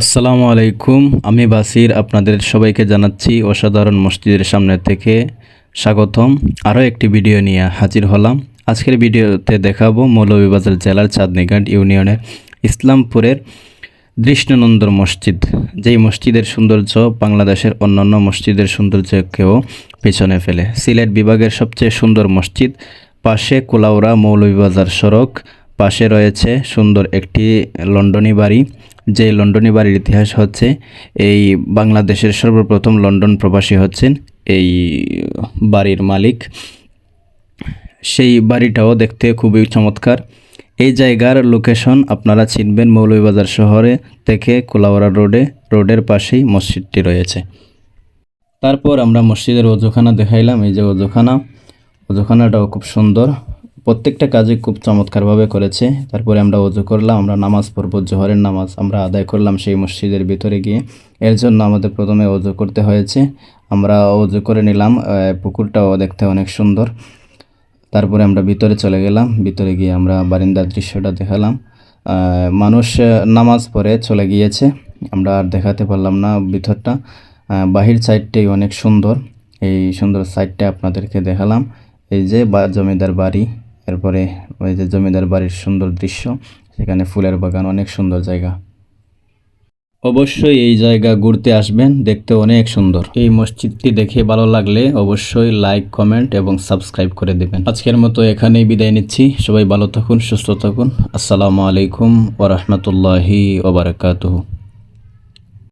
আসসালামু আলাইকুম, আমি বাসির, আপনাদের সবাইকে জানাচ্ছি অসাধারণ মসজিদের সামনে থেকে স্বাগতম। আরও একটি ভিডিও নিয়ে হাজির হলাম। আজকের ভিডিওতে দেখাবো মৌলভীবাজার জেলার চাঁদনীঘাট ইউনিয়নের ইসলামপুরের দৃষ্ণনন্দর মসজিদ। যেই মসজিদের সৌন্দর্য বাংলাদেশের অন্যান্য মসজিদের সৌন্দর্যকেও পেছনে ফেলে। সিলেট বিভাগের সবচেয়ে সুন্দর মসজিদ, পাশে কোলাউরা মৌলভীবাজার সড়ক, পাশে রয়েছে সুন্দর একটি লন্ডনী বাড়ি। যে লন্ডনী বাড়ির ইতিহাস হচ্ছে, এই বাংলাদেশের সর্বপ্রথম লন্ডন প্রবাসী হচ্ছেন এই বাড়ির মালিক। সেই বাড়িটাও দেখতে খুবই চমৎকার। এই জায়গার লোকেশন আপনারা চিনবেন মৌলভীবাজার শহরে থেকে কোলাওয়ারা রোডে, রোডের পাশেই মসজিদটি রয়েছে। তারপর আমরা মসজিদের অজুখানা দেখাইলাম, এই যে অজুখানা অজুখানাটাও খুব সুন্দর। প্রত্যেকটা কাজে খুব চমৎকারভাবে করেছে। তারপরে আমরা অজু করলাম, আমরা নামাজ পড়ব, জোহরের নামাজ আমরা আদায় করলাম সেই মসজিদের ভিতরে গিয়ে। এর জন্য আমাদের প্রথমে অজু করতে হয়েছে। আমরা অজু করে নিলাম পুকুরটাও দেখতে অনেক সুন্দর। তারপরে আমরা ভিতরে চলে গেলাম, ভিতরে গিয়ে আমরা বারিন্দার দৃশ্যটা দেখালাম। মানুষ নামাজ পড়ে চলে গিয়েছে। আমরা আর দেখাতে পারলাম না ভিতরটা। বাহির সাইডটাই অনেক সুন্দর। এই সুন্দর সাইডটা আপনাদেরকে দেখালাম। এই যে জমিদার বাড়ি। এরপরে ওই যে জমিদার বাড়ির সুন্দর দৃশ্য, সেখানে ফুলের বাগান, অনেক সুন্দর জায়গা। অবশ্যই এই জায়গা ঘুরতে আসবেন, দেখতে অনেক সুন্দর। এই মসজিদটি দেখে ভালো লাগলে অবশ্যই লাইক কমেন্ট এবং সাবস্ক্রাইব করে দেবেন। আজকের মতো এখানেই বিদায় নিচ্ছি। সবাই ভালো থাকুন, সুস্থ থাকুন। আসসালামু আলাইকুম ওরহমতুল্লাহি ওবরাকাতুহু